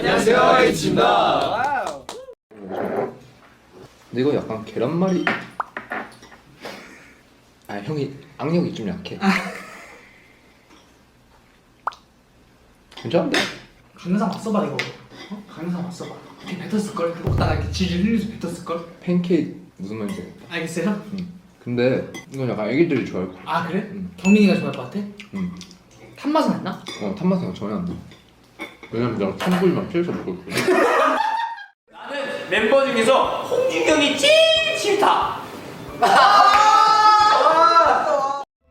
안녕하세요 에이치입니다 근데 이거 약간 계란말이 아 형이 악력이 좀 약해 괜찮은데? 강릉상 왔어봐 이거 어? 강릉상 왔어봐 이렇게 뱉었을걸 먹다가 이렇게 질질 흘리면서 뱉었을걸 팬케이크 무슨 말인지 알겠다 알겠어요? 응. 근데 이건 약간 애기들이 좋아할 것 같아 아 그래? 응. 경민이가 좋아할 것 같아? 응. 탄맛은 안 나? 어 탄맛은 전혀 안 나 왜냐면 내가 탄불만 피해서 먹고 있거든 멤버 중에서 홍준경이 제일 싫다.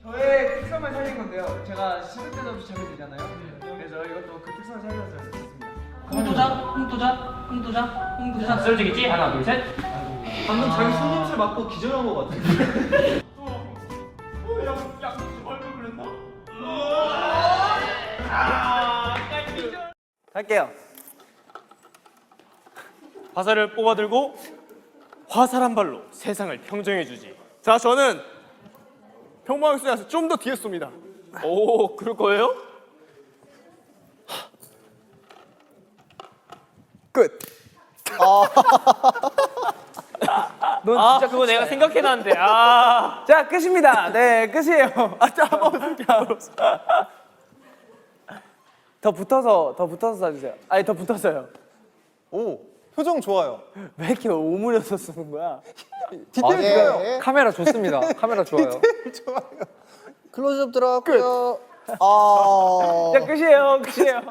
저의 특성을 살린 건데요. 제가 시도 때도 없이 자게 되잖아요. 그래서 이것도 그 특성을 살려서 했습니다. 홍도자, 홍도자, 홍도자, 홍도자. 쓰러지겠지? 하나, 둘, 셋. 방금 자기 손님술 맞고 기절한 것 같아요. 할게요. 화살을 뽑아들고 화살 한 발로 세상을 평정해주지. 자, 저는 평범하게 쏘지 않아서 좀 더 뒤에 쏩니다. 오, 그럴 거예요? 끝. 아, 그거 내가 생각해놨는데. 아. 자, 끝입니다. 네, 끝이에요. 아, 자, 한번 더 붙어서, 더 붙어서 쏴주세요. 아니, 더 붙어서요. 오 표정 좋아요. 왜 이렇게 오므려서 쏘는 거야? 디테일 좋아요. 카메라 좋습니다. 카메라 좋아요. 클로즈업 들어갔고요. 아 자, 끝이에요. 끝이에요.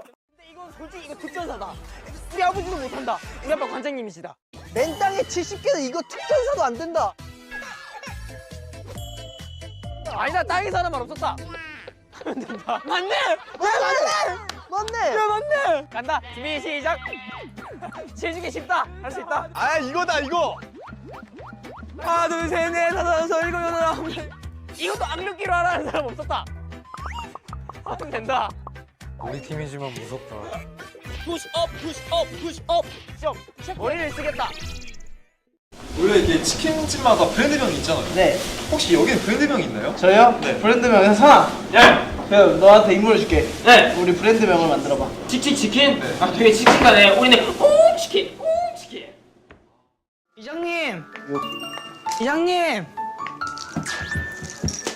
이건 솔직히 이거 특전사다. 우리 아버지도 못한다. 우리 아빠 관장님이시다. 맨 땅에 70개는 이거 특전사도 안 된다. 아니다. 땅에 사는 말 없었다. 하면 된다. 맞네. 맞네. 맞네. 야 맞네. 간다. 준비 시작. 세주기 쉽다. 할 수 있다. 아, 이거다, 이거. 하나 둘셋넷 다섯 여섯 일곱 여덟 아홉 열. 이것도 악력기로 하라는 사람 없었다. 하면 된다. 우리 팀이지만 무섭다. 푸시업 푸시업 푸시업. 푸시업. 머리를 쓰겠다. 원래 이게 치킨집마다 브랜드명이 있잖아요. 네. 혹시 여기는 브랜드명이 있나요? 저요? 네. 브랜드명은 선아. 예. 그럼 너한테 임무를 줄게. 네. 우리 브랜드명을 만들어봐. 치킨, 치킨. 아, 되게 칙칙하네. 우리는 오, 치킨, 오, 치킨. 이장님. 이장님.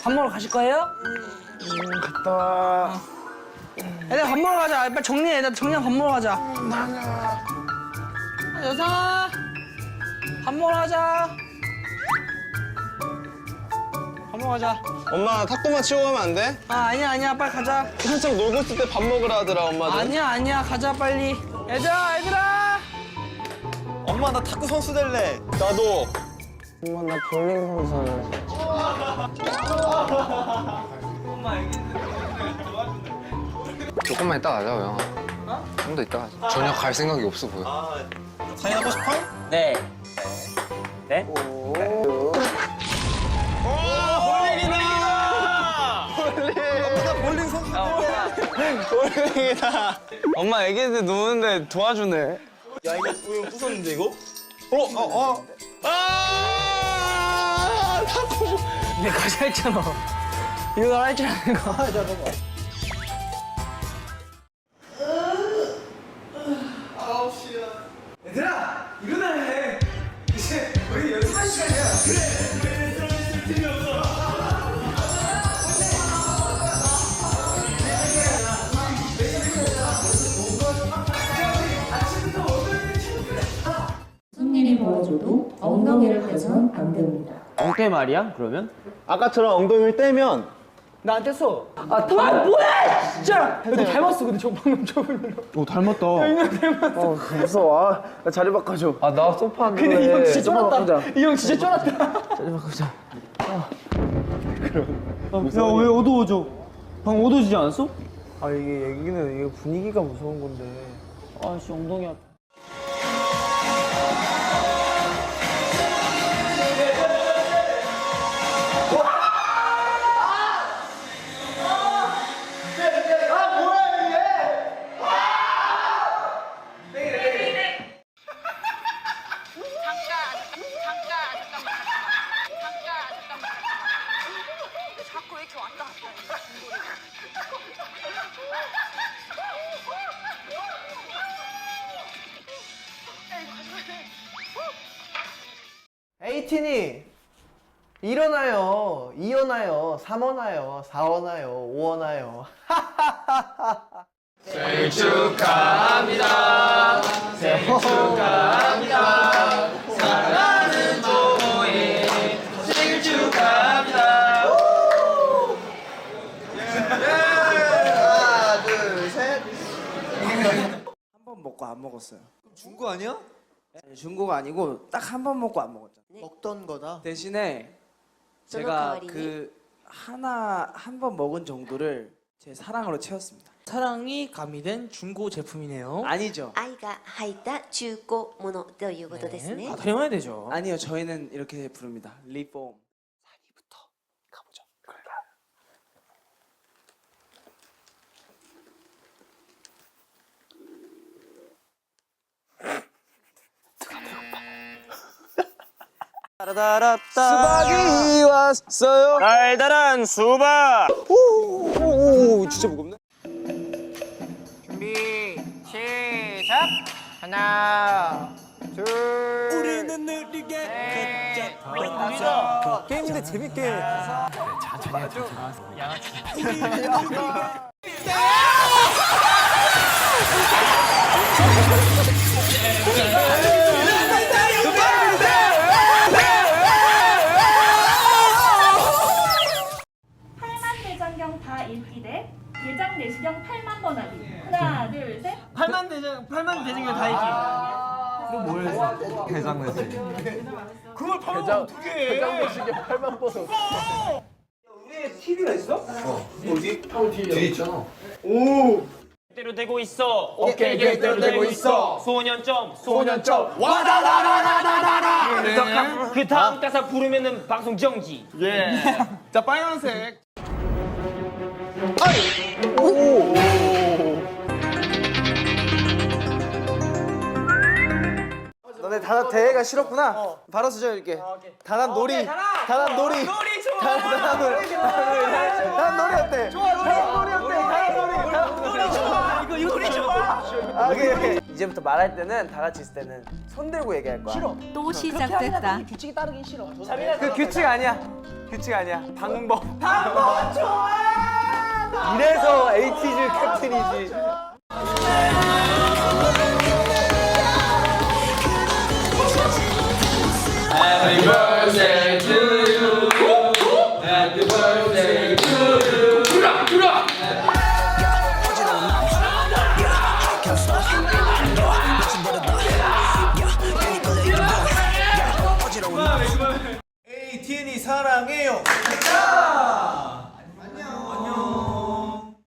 밥 먹으러 가실 거예요? 음, 갔다 와. 애들 밥 먹으러 가자. 빨리 정리해. 애들 정리하고 밥 먹으러 가자. 맞아. 여상아. 밥 먹으러 가자. 가자. 엄마 탁구만 치고 가면 안 돼? 아, 아니야, 아니야. 빨리 가자. 한창 놀고 있을 때 밥 먹으라 하더라 엄마들. 아니야, 아니야. 가자, 빨리. 얘들아, 얘들아. 엄마 나 탁구 선수 될래. 나도. 조금만 이따 가자, 형. 좀 더 이따 가자. 전혀 갈 생각이 없어 보여. 사인 하고 싶어? 네. 네? 볼링이다. 엄마 애기들 노는데 도와주네. 야 이거 이거 부쉈는데 이거? 어? 어? 어? 아! 탁구. 내가 가자 했잖아. 이거 할줄 아는 거. 얘들아, 일어나네. 이제 우리 연습할 시간이야. 손님 엉덩이를 펴선 안 됩니다. 엉태 말이야, 그러면? 아까처럼 엉덩이를 떼면 나한테 써. 아, 아 뭐야! 진짜! 너 닮았어, 근데 저 방금 저분이랑. 오, 닮았다. 어, 무서워. 아, 나 자리 바꿔줘. 아, 나 소파 안 근데 이 형 진짜 좀 쫄았다. 바꾸자. 이형 진짜 쫄았다. 야, 왜 어두워져? 방 어두워지지 않았어? 아 이게 얘기는 이게 분위기가 무서운 건데. 아씨, 엉덩이 아파. 에이틴이 일어나요. 이어나요. 삼어나요. 사어나요. 오어나요. 생일 축하합니다. 생일 축하합니다. 사랑하는 조모의 생일 축하합니다. 하나, 둘, 셋. 한 번 먹고 안 먹었어요. 중고 아니야? 아니, 중고가 아니고 딱 한 번 먹고 안 먹었잖아. 먹던 거다. 대신에 제가 그 하나 한 번 먹은 정도를 제 사랑으로 채웠습니다. 사랑이 가미된 중고 제품이네요. 아니죠. 愛が入った中古物ということですね 아, 당연해야 되죠. 아니요, 저희는 이렇게 부릅니다. 리폼. 수박이 왔어요. 달달한 수박. 오, 진짜 무겁네. 준비 시작. 하나, 둘. 우리는 느리게 걷자. 게임인데 재밌게. 대장경 다 읽기 대? 대장 내시경 8만 번 하기 하나 둘셋. 8만 대장 8만 대장경 다 읽기. 그걸 팔면 어떡해? 대로 되고 있어. 오케이 계획대로 되고 있어. 소년점 소년점. 네. 와다다다다다다. 그 다음 가사 부르면은 방송 정지. 자 빨간색 너네 단합 대회가 싫었구나. 바로 수정할게. 단합 놀이. 단합 놀이. 놀이 좋아. 단합 놀이. 단합 놀이 어때? 좋아 좋아. 단합 놀이 어때? 단합 놀이. 단합 놀이 좋아. 이거 이거 놀이 좋아. 아, 오케이 오케이. 이제부터 말할 때는 다 같이 있을 때는 손 들고 얘기할 거야. 싫어. 또 시작됐다 규칙이 따르긴 싫어. 그 규칙 아니야. 규칙 아니야. 방법. 방법 좋아. 이래서 에이티즈 캡틴이지. 에이틴이 사랑해요.